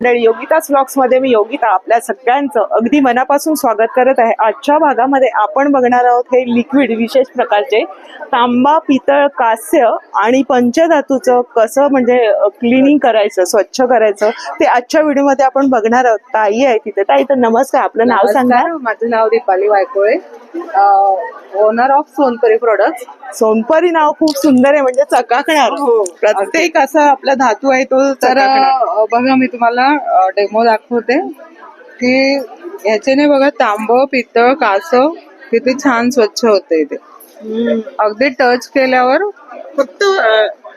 योगिता ब्लॉग्समध्ये मी योगिता आपल्या सगळ्यांचं अगदी मनापासून स्वागत करत आहे. आजच्या भागामध्ये आपण बघणार आहोत हे लिक्विड विशेष प्रकारचे तांबा पितळ कास्य आणि पंचधातूचं कसं म्हणजे क्लिनिंग करायचं स्वच्छ करायचं ते आजच्या व्हिडिओमध्ये आपण बघणार आहोत. ताई आहे तिथे. ताई तर नमस्कार. आपलं नाव सांगा. माझं नाव Deepali Waykole. Owner of Sonpari product Sonpari नाव खूप सुंदर आहे म्हणजे चकाकणार. हो, प्रत्येक असा आपला धातू आहे तो तर बघा मी तुम्हाला डेमो दाखवते की ह्याच्याने बघा तांब पितळ कास किती छान स्वच्छ होते इथे. अगदी टच केल्यावर फक्त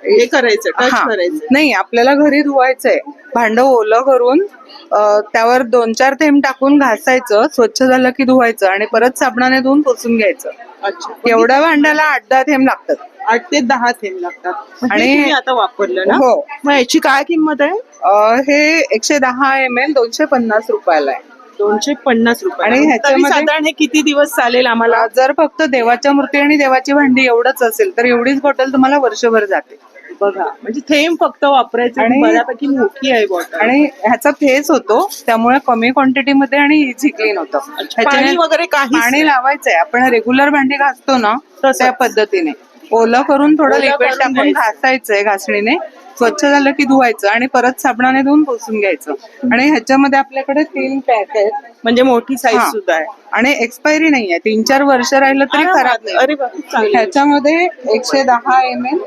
हे करायचं टच हा. करायचं. नाही आपल्याला घरी धुवायचंय. भांड ओलं करून अ, त्यावर दोन चार थेंब टाकून घासायचं स्वच्छ झालं की धुवायचं आणि परत साबणाने धुवून पुसून घ्यायचं. अच्छा. एवढ्या भांड्याला आठ दहा थेंब लागतात. आठ ते दहा थेंब लागतात. आणि आणि- आता वापरलं ना? हो. मग याची काय किंमत आहे? अ, हे एकशे दहा एम एल दोनशे पन्नास रुपयाला आहे. दोनशे पन्नास रुपये आणि ह्याच्यामध्ये- साधारण हे किती दिवस चालेल आम्हाला? जर फक्त देवाच्या मूर्ती आणि देवाची भांडी एवढंच असेल तर एवढीच बॉटल तुम्हाला वर्षभर जाते. बघा. म्हणजे थेंब फक्त वापरायचं आणि बऱ्यापैकी मोठी आहे बॉटल आणि ह्याचा फेस होतो त्यामुळे कमी क्वांटिटी मध्ये आणि इझी क्लीन होतं. पाणी वगैरे काही पाणी लावायचंय. आपण रेग्युलर भांडी घासतो ना. त्या पद्धतीने. ओलं करून थोडं लिक्विड टाकून. घासायचंय घासणीने. स्वच्छ झालं की धुवायचं आणि परत साबणाने धुवून पुसून घ्यायचं. आणि ह्याच्यामध्ये आपल्याकडे तीन पॅक आहेत. म्हणजे मोठी साईज हा. सुद्धा आहे. आणि एक्सपायरी नाहीये. तीन चार वर्ष राहिलं तरी खराब नाही. अरे वा, खूप चांगली. आहे. ह्याच्यामध्ये एकशे दहा एम एल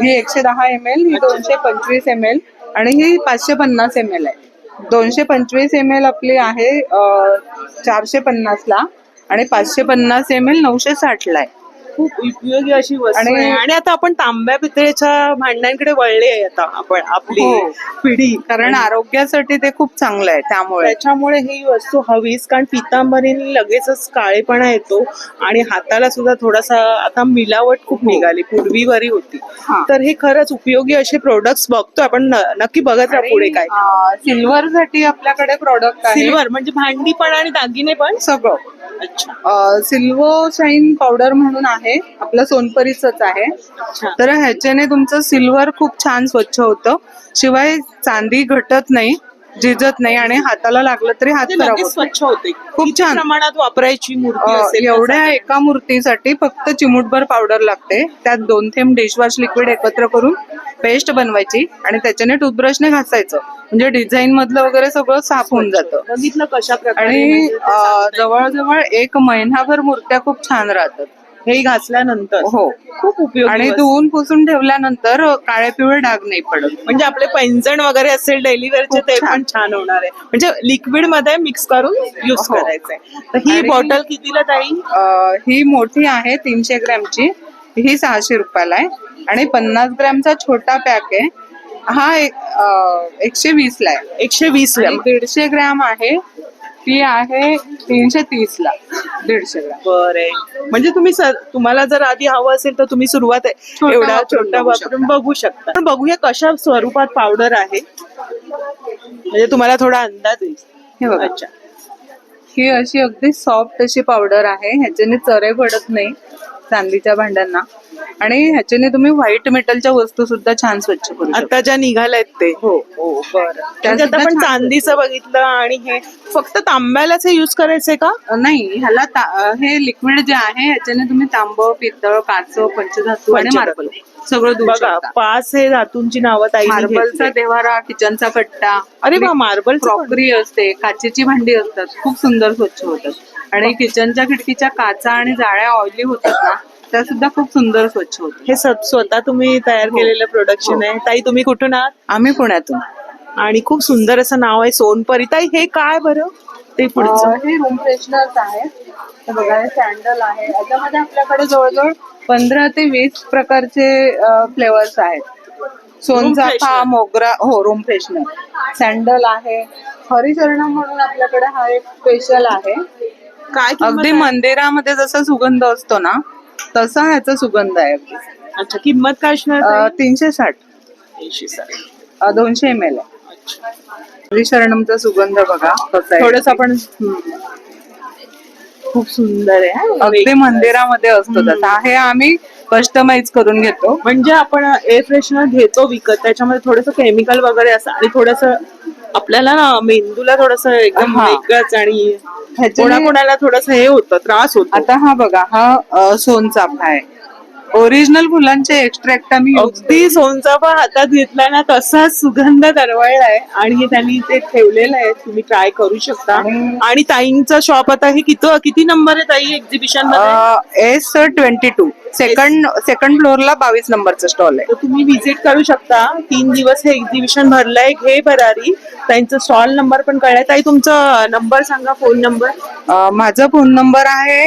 ही एकशे दहा एम एल ही दोनशे पंचवीस एम एल आणि ही पाचशे पन्नास एम एल आहे. दोनशे पंचवीस एम एल आपली आहे चारशे पन्नास ला आणि पाचशे पन्नास एम एल नऊशे साठ ला आहे. खूप उपयोगी अशी वस्तू आणि- आहे. आणि आता आपण तांब्या पितळेच्या भांड्यांकडे वळले आहे आता आपण आपली हो. पिढी. कारण आरोग्यासाठी ते खूप चांगलं आहे त्यामुळे. त्याच्यामुळे ही वस्तू हवीच कारण पितांबरीने लगेचच काळेपणा येतो आणि हाताला सुद्धा थोडासा आता मिलावट खूप निघाली पूर्वी बरी होती. हा. तर हे खरंच उपयोगी असे प्रोडक्ट्स बघतो आपण न- नक्की बघत राहा पुढे काय. सिल्वर साठी आपल्याकडे प्रोडक्ट आहे. सिल्वर म्हणजे भांडी पण आणि दागिने पण? सगळं. अच्छा. सिल्वर शाईन पावडर म्हणून आहे. आपलं सोनपरीच आहे. तर ह्याच्याने तुमचं सिल्वर खूप छान स्वच्छ होतं. शिवाय चांदी घटत नाही झिजत नाही आणि हाताला लागलं तरी हात ते खराब. स्वच्छ होते. खूप छान. प्रमाणात वापरायची मूर्ती एवढ्या एका मूर्तीसाठी फक्त चिमूटभर पावडर लागते. त्यात दोन थेंब डिशवॉश लिक्विड एकत्र करून पेस्ट बनवायची आणि त्याच्याने टूथब्रशने घासायचं. म्हणजे डिझाईन मधलं वगैरे सगळं साफ होऊन जातं. बघितलं कशा आणि म्हणजे. जवळजवळ एक महिनाभर मूर्त्या खूप छान राहतात. हे घासल्यानंतर हो. खूप उपयोगी आणि. धुवून पुसून ठेवल्यानंतर काळे पिवळे डाग नाही पडत. म्हणजे आपले पैंजण वगैरे असेल डेली वेअरचे ते छान. पण छान होणार आहे. म्हणजे लिक्विडमध्ये मिक्स करून युज हो. करायचंय. तर ही बॉटल कितीला अं, ही मोठी आहे तीनशे ग्रॅमची. ही सहाशे रुपयाला आहे. आणि पन्नास ग्रॅमचा छोटा पॅक आहे. हा एकशे वीस ला आहे. एकशे वीस दीडशे ग्रॅम आहे. ती आहे तीनशे तीस ला दीडशे ग्रॅम. बरे. म्हणजे तुम्ही स- तुम्हाला जर आधी हवं असेल तर तुम्ही सुरुवात छोटा एवढा वापरून छोटा बघू वापरून बघू शकता. पण बघूया कशा स्वरूपात पावडर आहे. म्हणजे तुम्हाला थोडा अंदाज येईल. हे बघा. अच्छा. ही अशी अगदी सॉफ्ट अशी पावडर आहे. ह्याच्याने चरे पडत नाही. चांदीच्या भांड्यांना. आणि ह्याच्याने तुम्ही व्हाईट मेटलच्या वस्तू सुद्धा छान स्वच्छ करू शकता. आता ज्या निघाल्यात ते. हो हो बरं. म्हणजे आपण चांदीचं बघितलं आणि हे फक्त तांब्यालाच हे युज करायचंय का? नाही ह्याला ता- हे लिक्विड जे आहे ह्याच्याने तुम्ही तांब पितळ काच पंचधातू आणि पंचधातू. मार्बल सगळं धुवू बघा शकता. पाच हे धातूंची नावं ताई मार्बलचा देवारा किचनचा कट्टा अरे वा मार्बल क्रॉकरी असते काचेची भांडी असतात खूप सुंदर स्वच्छ होतात. आणि किचनच्या खिडकीच्या काचा आणि जाळ्या ऑइली होतात ना त्या सुद्धा खूप सुंदर स्वच्छ होतात हे सब स्वतः तुम्ही तयार हो. केलेलं प्रोडक्शन आहे. ताई तुम्ही कुठून आहात? आम्ही पुण्यातून. आणि खूप सुंदर असं नाव आहे सोनपरी. ताई हे काय बरं? ते पुढचं. हे रूम फ्रेशनर्स आहे हे बघा हे सॅन्डल आहे. याच्यामध्ये आपल्याकडे जवळजवळ पंधरा ते वीस प्रकारचे फ्लेवर्स आहेत. सोनचाफा. मोगरा हो रूम फ्रेशनर सँडल आहे. हरिचरणम म्हणून आपल्याकडे हा एक स्पेशल आहे. काय अगदी? मंदिरामध्ये जसा सुगंध असतो ना तसा ह्याचा सुगंध आहे. अच्छा किंमत काय असणार अं, ताई? तीनशे साठ ऐंशी साठ. अं, दोनशे एम एल आहे अच्छा. हरिशरणमचा सुगंध बघा कसा आहे थोडस आपण खूप सुंदर आहे हा. अगदी मंदिरामध्ये असतो तसा हे आम्ही कस्टमाइज करून घेतो म्हणजे आपण एअर फ्रेशनर घेतो विकत त्याच्यामध्ये थोडस केमिकल वगैरे असं आणि थोडस आपल्याला ना मेंदूला थोडस एकदम हा. वेगळंच आणि ह्याच्याने- कोणाकोणाला थोडस हे होतं त्रास होतो. आता हा बघा हा अ, सोनचाफा आहे. ओरिजिनल फुलांचे एक्स्ट्रॅक्ट आम्ही use अगदी सोनचाफा हातात घेतला ना तसाच सुगंध दरवळलाय आणि हे त्यांनी ते ठेवलेलं आहे. तुम्ही ट्राय करू शकता. आणि- आणि ताईंचा शॉप आता हे किती किती नंबर आहे ताई? एक्झिबिशनमध्ये? S twenty two second second फ्लोअरला बावीस नंबरचा स्टॉल आहे. तर तुम्ही व्हिजिट करू शकता. तीन दिवस हे एक्झिबिशन भरलंय. घे भरारी. त्यांचं स्टॉल नंबर पण कळलाय. ताई तुमचा नंबर सांगा फोन नंबर अ, माझा फोन नंबर आहे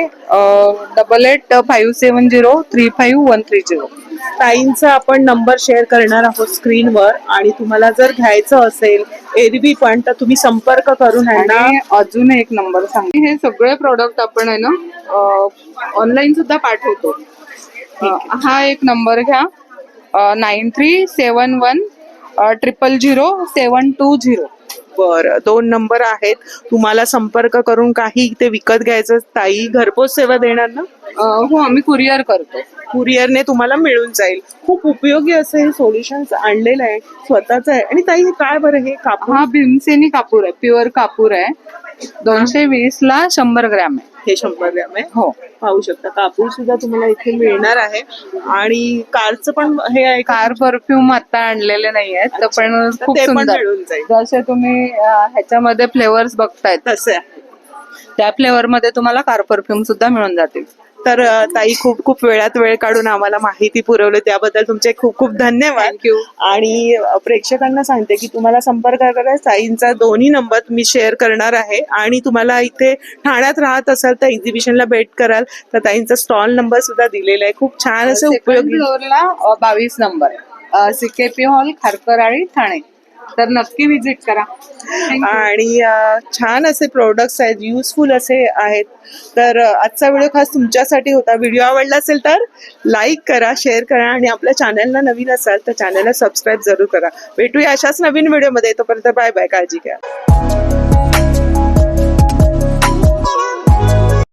double eight five seven zero three five one three zero ताईंचा आपण नंबर शेअर करणार आहोत स्क्रीनवर आणि तुम्हाला जर घ्यायचं असेल एरवी पण तर तुम्ही संपर्क करून आणि अजून एक नंबर सांग हे सगळे प्रोडक्ट आपण आहे ना ऑनलाईन सुद्धा पाठवतो. हा एक नंबर घ्या. Nine three seven one triple zero seven two zero. बरं दोन नंबर आहेत. तुम्हाला संपर्क करून काही ते विकत घ्यायचं ताई घरपोच सेवा देणार ना? हो आम्ही कुरिअर करतो. कुरिअरने तुम्हाला मिळून जाईल. खूप उपयोगी असं हे सोल्युशन आणलेलं आहे. स्वतःच आहे. आणि ताई हे काय बरं हे? कापूर? हा भीमसेनी कापूर आहे. प्युअर कापूर आहे. दोनशे वीस ला शंभर ग्रॅम आहे. हे शंभर ग्रॅम आहे. हो. पाहू शकता. कापूर सुद्धा तुम्हाला इथे मिळणार आहे. आणि कारचं पण हे आहे का? कार परफ्यूम आता आणलेले नाही आहेत तर पण तर खूप ते पण सुंदर. मिळून जाईल. जसे तुम्ही अ, ह्याच्यामध्ये फ्लेवर्स बघतायत तसं आहे. त्या फ्लेवर मध्ये तुम्हाला कार परफ्यूम सुद्धा मिळून जातील. तर ताई खूप खूप वेळात वेळ काढून आम्हाला माहिती पुरवली. त्याबद्दल तुमचे खूप खूप धन्यवाद. थँक्यू आणि प्रेक्षकांना सांगते की तुम्हाला संपर्क करायला ताईंचा दोन्ही नंबर मी शेअर करणार आहे. आणि तुम्हाला इथे ठाण्यात राहत असाल तर एक्झिबिशनला भेट कराल. तर ताईंचा स्टॉल नंबर सुद्धा दिलेला आहे. खूप छान असं उपयोगी फ्लोअरला बावीस number. CKP hall Kharkar Ali Thane. तर नक्की विजिट करा. आणि छान असे प्रोडक्ट्स आहेत युजफुल असे आहेत. तर आजचा व्हिडिओ खास तुमच्यासाठी होता. व्हिडिओ आवडला असेल तर लाईक करा शेअर करा आणि आपल्या चॅनलला नवीन असाल तर चॅनलला सबस्क्राईब जरूर करा. भेटूया अशाच नवीन व्हिडिओमध्ये तोपर्यंत बाय बाय काळजी घ्या.